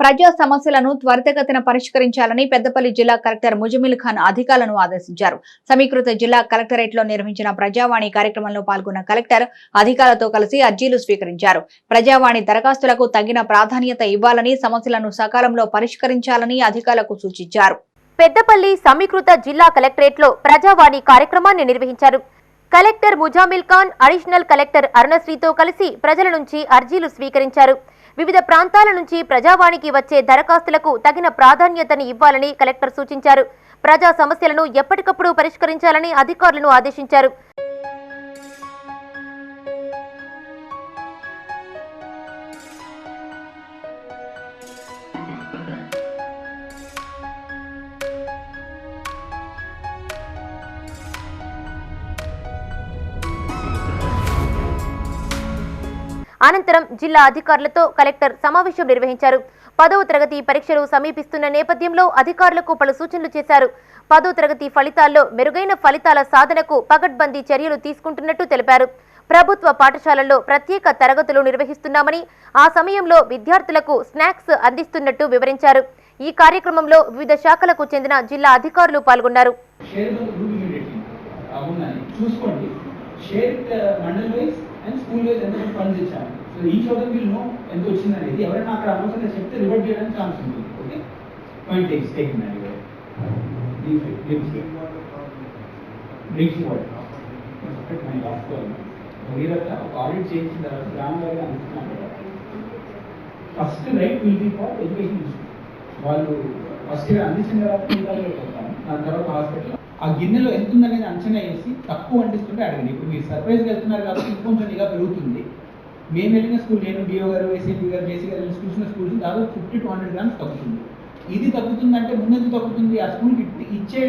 ప్రజా సమస్యలను త్వరితగతిన పరిష్కరించాలని పెద్దపల్లి జిల్లా కలెక్టర్ ముజమిల్ ఖాన్ అధికారులను ఆదేశించారు. సమీకృత జిల్లా కలెక్టరేట్లో నిర్వహించిన ప్రజావాణి కార్యక్రమంలో పాల్గొన్న కలెక్టర్ అధికారులతో కలిసి అర్జీలు స్వీకరించారు. ప్రజావాణి దరఖాస్తులకు తగిన ప్రాధాన్యత ఇవ్వాలని సమస్యలను సకాలంలో పరిష్కరించాలని అధికారులకు సూచించారు. పెద్దపల్లి సమీకృత జిల్లా కలెక్టరేట్లో ప్రజావాణి కార్యక్రమాన్ని నిర్వహించారు. Collector Muzammil Khan additional collector అరుణశ్రీతో కలిసి ప్రజల నుంచి అర్జీలు స్వీకరించారు. వివిధ ప్రాంతాల నుంచి ప్రజావాణికి వచ్చే దరఖాస్తులకు తగిన ప్రాధాన్యతని ఇవ్వాలని కలెక్టర్ సూచించారు. ప్రజా సమస్యలను ఎప్పటికప్పుడు పరిష్కరించాలని అధికారులను ఆదేశించారు. అనంతరం జిల్లా అధికారులతో కలెక్టర్ సమావేశం నిర్వహించారు. పదవ తరగతి పరీక్షలు సమీపిస్తున్న నేపథ్యంలో అధికారులకు పలు సూచనలు చేశారు. పదో తరగతి ఫలితాల్లో మెరుగైన ఫలితాల సాధనకు పగడ్బందీ చర్యలు తీసుకుంటున్నట్టు తెలిపారు. ప్రభుత్వ పాఠశాలల్లో ప్రత్యేక తరగతులు నిర్వహిస్తున్నామని ఆ సమయంలో విద్యార్థులకు స్నాక్స్ అందిస్తున్నట్టు వివరించారు. ఈ కార్యక్రమంలో వివిధ శాఖలకు చెందిన జిల్లా అధికారులు పాల్గొన్నారు. చూసుకోండి. Share mandal wise and school wise ఎంత ఫండ్స్ ఇచ్చాము సో ఈ చోట వీళ్ళు నో ఎంత వచ్చింది అనేది ఎవరైనా అక్కడ అనవసరంగా చెప్తే రివర్ట్ చేయడానికి ఛాన్స్ ఉంటుంది. Okay point takes take man drinks water వీరత్త ఒక ఆడిట్ చేయించిన తర్వాత గ్రామ వారిగా అనుకుంటున్నాను first right will be for education వాళ్ళు ఫస్ట్ అందించిన తర్వాత దాని తర్వాత హాస్పిటల్ ఆ గిన్నెలో ఎంత ఉందనేది అంచనా వేసి తక్కువ వండిస్తుంటే అడగండి. ఇప్పుడు మీరు సర్ప్రైజ్గా వెళ్తున్నారు కాబట్టి ఇంకొంచెం నిఘా పెరుగుతుంది. మేము వెళ్ళిన స్కూల్ నేను డిఓ గారు ఏసీపీ గారు జేసీ గారు వెళ్ళిన స్కూల్స్ స్కూల్స్ దాదాపు ఫిఫ్టీ టూ హండ్రెడ్ గ్రామ్స్ తగ్గుతుంది. ఇది తగ్గుతుందంటే ముందు తగ్గుతుంది? ఆ స్కూల్కి ఇచ్చే